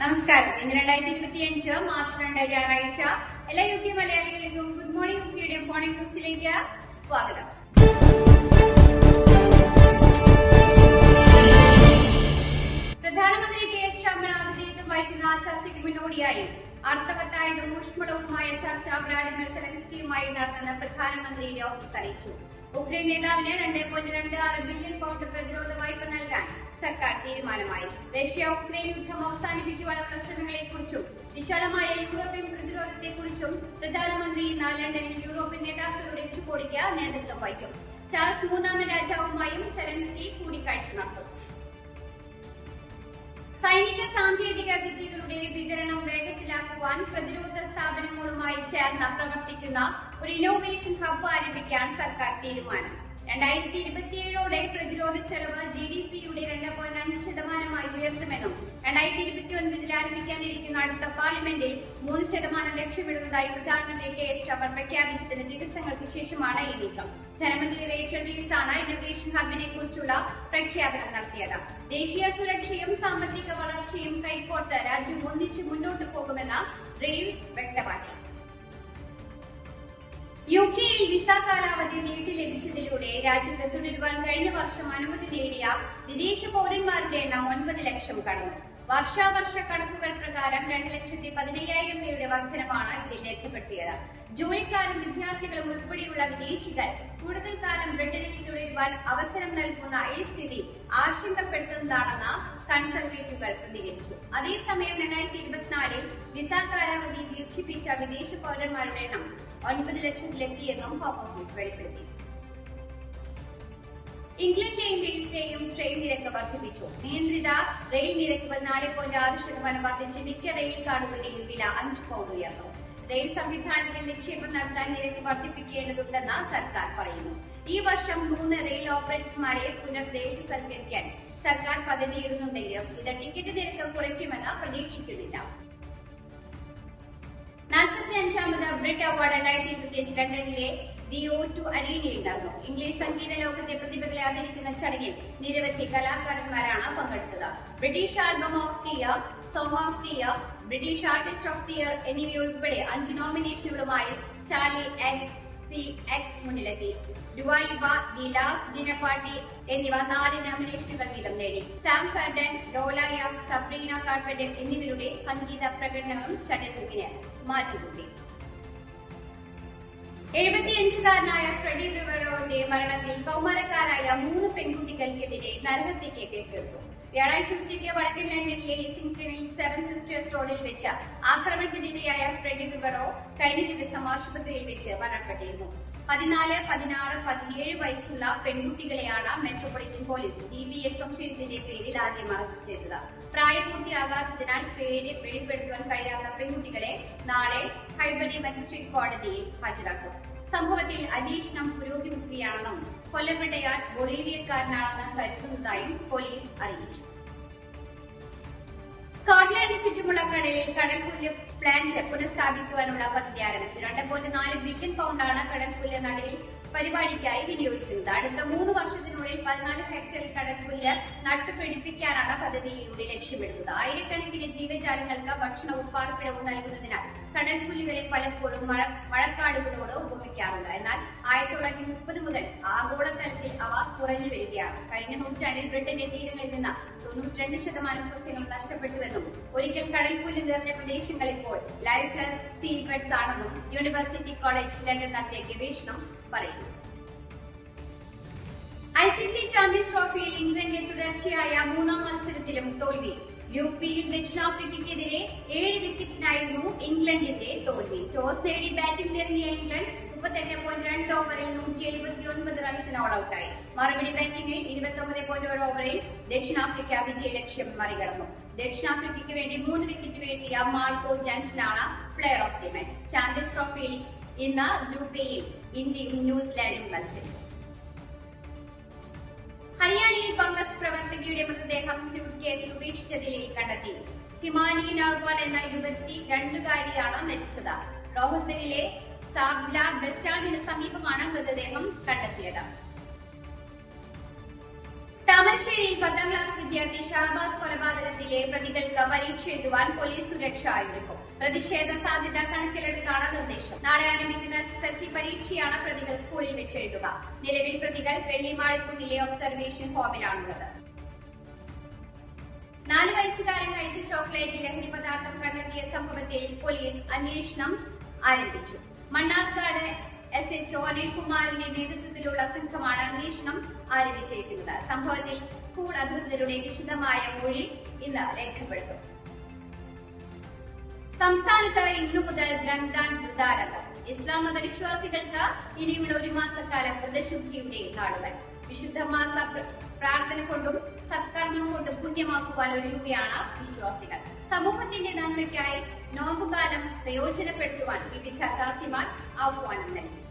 നമസ്കാരം. ഇന്ന് രണ്ടായിരത്തി ഇരുപത്തി അഞ്ച് മാർച്ച് രണ്ട് ഞായറാഴ്ച എല്ലാ യു കെ മലയാളികൾക്കും ഗുഡ് മോർണിംഗ് കുക്കിയുടെ മോർണിംഗ് ന്യൂസിലേക്ക് സ്വാഗതം. പ്രധാനമന്ത്രി കെ എസ് രാമനാഥ് ആതിഥേയത്വം വഹിക്കുന്ന ചർച്ചയ്ക്ക് മുന്നോടിയായി അർത്ഥവത്തായതും ഊഷ്മളവുമായ ചർച്ച വ്ളാഡിമിർ സെലൻസ്കിയുമായി നടന്നെന്ന് പ്രധാനമന്ത്രിയുടെ ഓഫീസ് അറിയിച്ചു. ഉക്രൈൻ നേതാവിന് രണ്ട് പോയിന്റ് രണ്ട് ആറ് ബില്യൺ പൗണ്ട് പ്രതിരോധ വായ്പ നൽകാൻ സർക്കാർ തീരുമാനമായി. റഷ്യ ഉക്രൈൻ യുദ്ധം അവസാനിപ്പിക്കുവാനുള്ള ശ്രമങ്ങളെക്കുറിച്ചും വിശാലമായ യൂറോപ്യൻ പ്രതിരോധത്തെക്കുറിച്ചും പ്രധാനമന്ത്രി ഇന്ന് ലണ്ടനിൽ യൂറോപ്യൻ നേതാക്കളുടെ ഉച്ചകോടിക്ക് നേതൃത്വം വഹിക്കും. ചാൾസ് മൂന്നാമൻ രാജാവുമായും സെലൻസ്കി കൂടിക്കാഴ്ച നടത്തും. സൈനിക സാങ്കേതിക വിദ്യകളുടെ വിതരണം വേഗത്തിലാക്കുവാൻ പ്രതിരോധ സ്ഥാപനങ്ങളുമായി ചേർന്ന് പ്രവർത്തിക്കുന്ന ഒരു ഇന്നോവേഷൻ ഹബ്ബ് ആരംഭിക്കാൻ സർക്കാർ തീരുമാനം. രണ്ടായിരത്തി ഇരുപത്തിയേഴോടെ പ്രതിരോധ ചെലവ് ജി ഡി പിയുടെ രണ്ട് പോയിന്റ് അഞ്ച് ശതമാനമായി ഉയർത്തുമെന്നും രണ്ടായിരത്തി ഇരുപത്തി ഒൻപതിൽ ആരംഭിക്കാനിരിക്കുന്ന അടുത്ത പാർലമെന്റിൽ മൂന്ന് ശതമാനം ലക്ഷ്യമിടുന്നതായി പ്രധാനമന്ത്രി കെ എസ് ശർമ്മ പ്രഖ്യാപിച്ചതിന് ദിവസങ്ങൾക്ക് ശേഷമാണ് ഈ നീക്കം. ധനമന്ത്രി റേച്ചൽ റീവ്സ് ആണ് ഇന്നൊവേഷൻ ഹബിനെ കുറിച്ചുള്ള പ്രഖ്യാപനം നടത്തിയത്. ദേശീയ സുരക്ഷയും സാമ്പത്തിക വളർച്ചയും കൈകോർത്ത് രാജ്യം ഒന്നിച്ച് മുന്നോട്ടു പോകുമെന്ന് റീവ്സ് വ്യക്തമാക്കി. യു കെയിൽ വിസ കാലാവധി നീട്ടി ലഭിച്ചതിലൂടെ രാജ്യത്ത് തുടരുവാൻ കഴിഞ്ഞ വർഷം അനുമതി നേടിയ വിദേശ പൗരന്മാരുടെ എണ്ണം ഒൻപത് ലക്ഷം കടന്നു. വർഷാവർഷ കണക്കുകൾ പ്രകാരം രണ്ട് ലക്ഷത്തി പതിനയ്യായിരം പേരുടെ വർധനമാണ് ഇതിൽ രേഖപ്പെടുത്തിയത്. ജോലിക്കാരും വിദ്യാർത്ഥികളും ഉൾപ്പെടെയുള്ള വിദേശികൾ കൂടുതൽ കാലം ബ്രിട്ടനിൽ തുടരുവാൻ അവസരം നൽകുന്ന ഈ സ്ഥിതി ആശങ്കപ്പെടുത്തുന്നതാണെന്ന് കൺസർവേറ്റീവുകൾ പ്രതികരിച്ചു. അതേസമയം രണ്ടായിരത്തി ഇരുപത്തിനാലിൽ വിസ കാലാവധി ദീർഘിപ്പിച്ച വിദേശ പൗരന്മാരുടെ എണ്ണം ഒൻപത് ലക്ഷത്തിലെത്തിയെന്നും ഹോം ഓഫീസ് വെളിപ്പെടുത്തി. ഇംഗ്ലണ്ടിലെയും വെയിൽസിലെയും ട്രെയിൻ നിരക്ക് വർദ്ധിപ്പിച്ചു. നിയന്ത്രിത റെയിൽ നിരക്കുകൾ നാല് പോയിന്റ് ആറ് ശതമാനം വർദ്ധിച്ച് മിക്ക റെയിൽ കാർഡുകളുടെയും വില അഞ്ച് പൗണ്ട് ഉയർന്നു. റെയിൽ സംവിധാനത്തിൽ നിക്ഷേപം നടത്താൻ നിരക്ക് വർദ്ധിപ്പിക്കേണ്ടതുണ്ടെന്ന് സർക്കാർ പറയുന്നു. ഈ വർഷം മൂന്ന് റെയിൽ ഓപ്പറേറ്റർമാരെ പുനർദേശസൽക്കരിക്കാൻ സർക്കാർ പദ്ധതിയിടുന്നുണ്ടെങ്കിലും ഇത് ടിക്കറ്റ് നിരക്ക് കുറയ്ക്കുമെന്ന് പ്രതീക്ഷിക്കുന്നില്ല. നാൽപ്പത്തി അഞ്ചാമത് ബ്രിട്ട് അവാർഡ് രണ്ടായിരത്തി ഇരുപത്തിയഞ്ച് ലണ്ടനിലെ ദി ഒ ടു അരീനയിൽ നടന്നു ഇംഗ്ലീഷ് സംഗീത ലോകത്തെ പ്രതിഭകളെ ആദരിക്കുന്ന ചടങ്ങിൽ നിരവധി കലാകാരന്മാരാണ് പങ്കെടുത്തത്. British album of the year song of the year British artist of the year എന്നിവയുൾപ്പെടെ അഞ്ച് നോമിനേഷനുകളുമായി ചാർലി എക്സ് സി എക്സ് മുന്നിലെത്തി. Dua Lipa the last dinner party എന്നിവ നാല് നോമിനേഷനുകൾ വീതം നേടി. സാം ഫെർഡൻ ലോലായ സബ്രീന കാർപ്പറ്റൻ എന്നിവരുടെ സംഗീത പ്രകടനങ്ങളും ചടങ്ങിന് മാറ്റുകൂട്ടി. എഴുപത്തിയഞ്ചുകാരനായ ഫ്രെഡി റിവറോന്റെ മരണത്തിൽ കൗമാരക്കാരായ മൂന്ന് പെൺകുട്ടികൾക്കെതിരെ നരഹത്യക്ക് കേസെടുത്തു. വ്യാഴാഴ്ച ഉച്ചയ്ക്ക് വടക്കൻ ലണ്ടനിലെ ലിസിംഗ്ടണിൽ സെവൻ സിസ്റ്റേഴ്സ് റോഡിൽ വെച്ച് ആക്രമണത്തിനിരയായ ഫ്രെഡി റിവറോ കഴിഞ്ഞ ദിവസം ആശുപത്രിയിൽ വെച്ച് മരണപ്പെട്ടിരുന്നു. പതിനാല് പതിനാറ് പതിനേഴ് വയസ്സുള്ള പെൺകുട്ടികളെയാണ് Metropolitan police G B S സംശയത്തിന്റെ പേരിൽ ആദ്യം അറസ്റ്റ് ചെയ്തത്. പ്രായപൂർത്തിയാകാത്തതിനാൽ പേര് വെളിപ്പെടുത്തുവാൻ കഴിയാത്ത പെൺകുട്ടികളെ നാളെ ഹൈബറി മജിസ്ട്രേറ്റ് കോടതിയിൽ ഹാജരാക്കും. സംഭവത്തിൽ അന്വേഷണം പുരോഗമിക്കുകയാണെന്നും കൊല്ലപ്പെട്ടയാൾ ബൊളീവിയക്കാരനാണെന്ന് കരുതുന്നതായും പോലീസ് അറിയിച്ചു. സ്കോട്ട്ലാൻഡിന് ചുറ്റുമുള്ള കടലിൽ കടൽപ്പുല്ല് പ്ലാന്റ് പുനഃസ്ഥാപിക്കുവാനുള്ള പദ്ധതി ആരംഭിച്ചു. രണ്ട് പോയിന്റ് നാല് ബില്യൺ പൗണ്ടാണ് കടൽപ്പുല്ല് നടലിൽ പരിപാടിക്കായി വിനിയോഗിക്കുന്നത്. അടുത്ത മൂന്ന് വർഷത്തിനുള്ളിൽ പതിനാല് ഹെക്ടറിൽ കടൽപ്പുല്ല് നട്ടുപിടിപ്പിക്കാനാണ് പദ്ധതിയിലൂടെ ലക്ഷ്യമിടുന്നത്. ആയിരക്കണക്കിന് ജീവജാലങ്ങൾക്ക് ഭക്ഷണവും പാർപ്പിടവും നൽകുന്നതിനാൽ കടൽപ്പുല്ലുകളെ പലപ്പോഴും മഴ മഴക്കാടുകളോട് ഉപമിക്കാറുണ്ട്. എന്നാൽ ആയിരത്തി തൊള്ളായിരത്തി മുപ്പത് മുതൽ ആഗോളതലത്തിൽ അവ കുറഞ്ഞു വരികയാണ്. കഴിഞ്ഞ നൂറ്റാണ്ടിൽ ബ്രിട്ടന്റെ തീരങ്ങളിൽ നിന്ന് തൊണ്ണൂറ്റിരണ്ട് ശതമാനം സസ്യങ്ങൾ നഷ്ടപ്പെട്ടുവെന്നും ഒരിക്കൽ കടൽപ്പുല്ല് നിറഞ്ഞ പ്രദേശങ്ങൾ ഇപ്പോൾ ലൈഫ് പ്ലസ് സീൽബെഡ്സ് ആണെന്നും യൂണിവേഴ്സിറ്റി കോളേജ് ലണ്ടൻ നടത്തിയ ഗവേഷണം പറയുന്നു. ഐ സി സി ചാമ്പ്യൻസ് ട്രോഫിയിൽ ഇംഗ്ലണ്ടിന്റെ തുടർച്ചയായ മൂന്നാം മത്സരത്തിലും തോൽവി. ഗ്രൂപ്പ് ബിയിൽ ദക്ഷിണാഫ്രിക്കയ്ക്കെതിരെ ഏഴ് വിക്കറ്റിനായിരുന്നു ഇംഗ്ലണ്ടിന്റെ തോൽവി. ടോസ് നേടി ബാറ്റിംഗ് തിരഞ്ഞിയ ഇംഗ്ലണ്ട് മുപ്പത്തെട്ട് പോയിന്റ് രണ്ട് ഓവറിൽ നൂറ്റി എഴുപത്തി ഒൻപത് റൺസിന് ഓൾ ഔട്ടായി മറുപടി ബാറ്റിംഗിൽ ഇരുപത്തി പോയിന്റ് ഒരു ഓവറിൽ ദക്ഷിണാഫ്രിക്ക വിജയ ലക്ഷ്യം മറികടന്നു. ദക്ഷിണാഫ്രിക്കയ്ക്ക് വേണ്ടി മൂന്ന് വിക്കറ്റ് വീഴ്ത്തിയ Marco ജാൻസനാണ് player of the match champions ട്രോഫിയിൽ ഇന്ന് എയിൽ ഇന്ത്യയും ന്യൂസിലാൻഡും മത്സരിക്കും. ഹരിയാനയിൽ കോൺഗ്രസ് പ്രവർത്തകയുടെ മൃതദേഹം സ്യൂട്ട് കേസിൽ ഉപേക്ഷിച്ചതിൽ കണ്ടെത്തി. ഹിമാനി നർവാൾ എന്ന യുവതി രണ്ടുകാരിയാണ് മരിച്ചത്. റോഹത്തകിലെ സാബ്ല ബസ് സ്റ്റാൻഡിന് സമീപമാണ് മൃതദേഹം കണ്ടെത്തിയത്. താമരശ്ശേരിയിൽ പത്താം ക്ലാസ് വിദ്യാർത്ഥി ഷാബാസ് കൊലപാതകത്തിലെ പ്രതികൾക്ക് പരീക്ഷ എഴുതുവാൻ പോലീസ് സുരക്ഷ ഒരുക്കും പ്രതിഷേധ സാധ്യത കണക്കിലെടുത്താണ് നിർദ്ദേശം. നാളെ ആരംഭിക്കുന്ന എസ് എൽ സി പരീക്ഷയാണ് പ്രതികൾ സ്കൂളിൽ വെച്ച് എഴുതുക. നിലവിൽ പ്രതികൾ വെള്ളിമാഴക്കുന്നിലെ ഒബ്സർവേഷൻ ഹോമിലാണുള്ളത് നാല് വയസ്സുകാരൻ കഴിച്ച ചോക്ലേറ്റ് ലഹരി പദാർത്ഥം കണ്ടെത്തിയ സംഭവത്തിൽ പോലീസ് അന്വേഷണം ആരംഭിച്ചു. മണ്ണാർക്കാട് എസ് എച്ച് ഒ അനിൽകുമാറിന്റെ നേതൃത്വത്തിലുള്ള സംഘമാണ് അന്വേഷണം ആരംഭിച്ചിരിക്കുന്നത്. സംഭവത്തിൽ സ്കൂൾ അധികൃതരുടെ വിശദമായ മൊഴി ഇന്ന് രേഖപ്പെടുത്തും. സംസ്ഥാനത്ത് ഇന്നു മുതൽ റംദാൻ വൃതാരംഭം ഇസ്ലാം മത വിശ്വാസികൾക്ക് ഇനിയുള്ള ഒരു മാസക്കാല വ്രതശുദ്ധിയുടെ നാളുകൾ വിശുദ്ധ മാസ പ്ര- പ്രാർത്ഥന കൊണ്ടും സത്കർമ്മം കൊണ്ടും പുണ്യമാക്കുവാൻ ഒരുങ്ങുകയാണ് വിശ്വാസികൾ. സമൂഹത്തിന്റെ നന്മയ്ക്കായി നോമ്പുകാലം പ്രയോജനപ്പെടുത്തുവാൻ വിവിധ ദാസിമാർ ആഹ്വാനം നൽകി.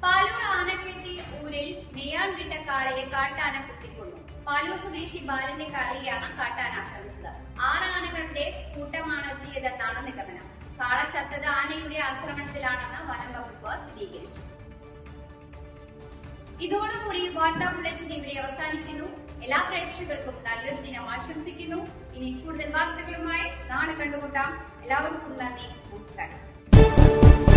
പാലൂർ ആനക്കെട്ടി ഊരിൽ മേയാൻ വിട്ട കാളയെ കാട്ടാന കുത്തിക്കൊന്നു. പാലൂർ സ്വദേശി ബാലന്റെ കാളയെയാണ് കാട്ടാന ആക്രമിച്ചത്. ആറ് ആനകളുടെ കൂട്ടമാണ് എത്തിയതെന്നാണ് നിഗമനം. ചത്തത് ആനയുടെ ആക്രമണത്തിലാണെന്ന് വനം വകുപ്പ് സ്ഥിരീകരിച്ചു. ഇതോടുകൂടി വാർത്താ ബുള്ളറ്റിൻ ഇവിടെ അവസാനിക്കുന്നു. എല്ലാ പ്രേക്ഷകർക്കും നല്ലൊരു ദിനം ആശംസിക്കുന്നു. ഇനി കൂടുതൽ വാർത്തകളുമായി നാളെ കണ്ടുമുട്ടാം. എല്ലാവർക്കും നന്ദി. നമസ്കാരം.